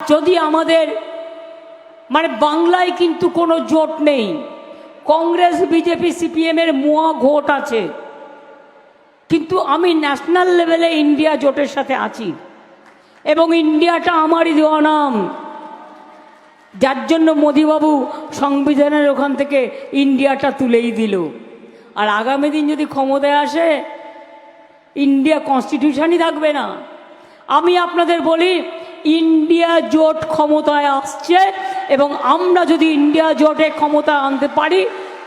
যদি আমাদের মানে বাংলায় কিন্তু কোনো জোট নেই। কংগ্রেস, বিজেপি সিপিএমের মুয়া ঘোট আছে। কিন্তু আমি ন্যাশনাল লেভেলে ইন্ডিয়া জোটের সাথে আছি। এবং ইন্ডিয়াটা আমারই দেওয়া নাম। যার জন্য মোদিবাবু সংবিধানের ওখান থেকে ইন্ডিয়াটা তুলেই দিল। আর আগামী দিন যদি ক্ষমতায় আসে, ইন্ডিয়া কনস্টিটিউশনই থাকবে না। আমি আপনাদের বলি ইন্ডিয়া জোট ক্ষমতায় আসছে এবং আমরা যদি ইন্ডিয়া জোটে ক্ষমতা আনতে পারি,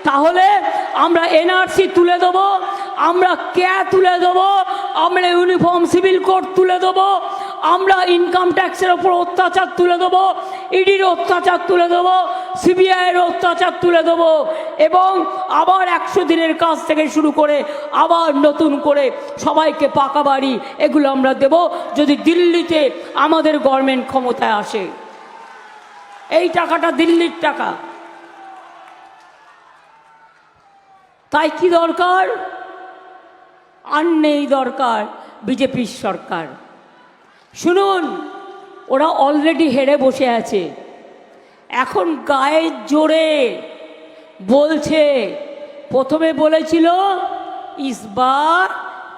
তাহলে আমরা এনআরসি তুলে দেব, আমরা ক্যা তুলে দেব, আমরা ইউনিফর্ম সিভিল কোড তুলে দেব, আমরা ইনকাম ট্যাক্সের ওপর অত্যাচার তুলে দেবো ইডির অত্যাচার তুলে দেবো, সিবিআইয়ের অত্যাচার তুলে দেবো এবং আবার একশো দিনের কাজ থেকে শুরু করে আবার নতুন করে সবাইকে পাকা বাড়ি এগুলো আমরা দেব যদি দিল্লিতে আমাদের গভর্নমেন্ট ক্ষমতায় আসে। এই টাকাটা দিল্লির টাকা। তাই কি দরকার? আর নেই দরকার, বিজেপির সরকার। শুনুন ওরা অলরেডি হেরে বসে আছে। এখন গায়ের জোরে বলছে, প্রথমে বলেছিল ইসবার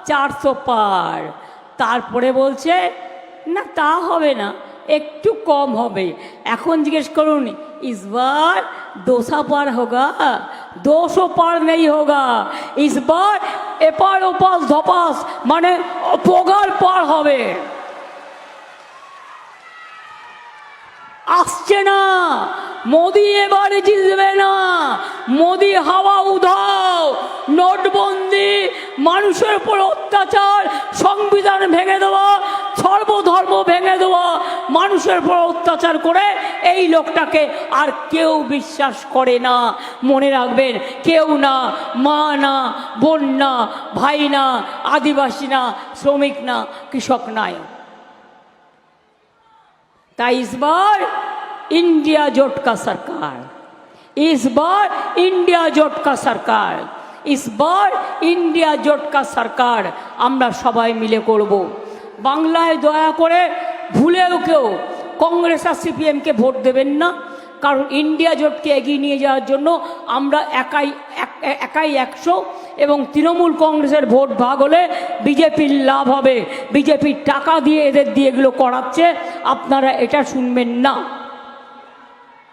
চারশো পার। তারপরে বলছে, না, তা হবে না, একটু কম হবে। এখন জিজ্ঞেস করুন ইসবার দোসা পার হোগা? দোশো পার নেই হোগা? ইসবার এপার ওপাস ধপাস মানে পোগার পার হবে। আসছে না। মোদি এবারে জিতবে না। মোদি হাওয়া উধাও। নোটবন্দি, মানুষের উপর অত্যাচার, সংবিধান ভেঙে দেওয়া, সর্বধর্ম ভেঙে দেওয়া, মানুষের উপর অত্যাচার করে এই লোকটাকে আর কেউ বিশ্বাস করে না। মনে রাখবেন, কেউ না, মা না, বোন না, ভাই না, আদিবাসী না, শ্রমিক না, কৃষক নাই ताई इस बार इंडिया जोट का सरकार इस बार इंडिया जोट का सरकार इस बार इंडिया জোট কা সরকার আমরা সবাই মিলে করব বাংলায় দয়া করে ভুলেও কেউ কংগ্রেস আর সিপিএমকে ভোট দেবেন না কারণ ইন্ডিয়া জোটকে এগিয়ে নিয়ে যাওয়ার জন্য আমরা একাই এক- একাই একশো এবং তৃণমূল কংগ্রেসের ভোট ভাগ হলে বিজেপির লাভ হবে বিজেপির টাকা দিয়ে এদের দিয়ে এগুলো করাচ্ছে আপনারা এটা শুনবেন না।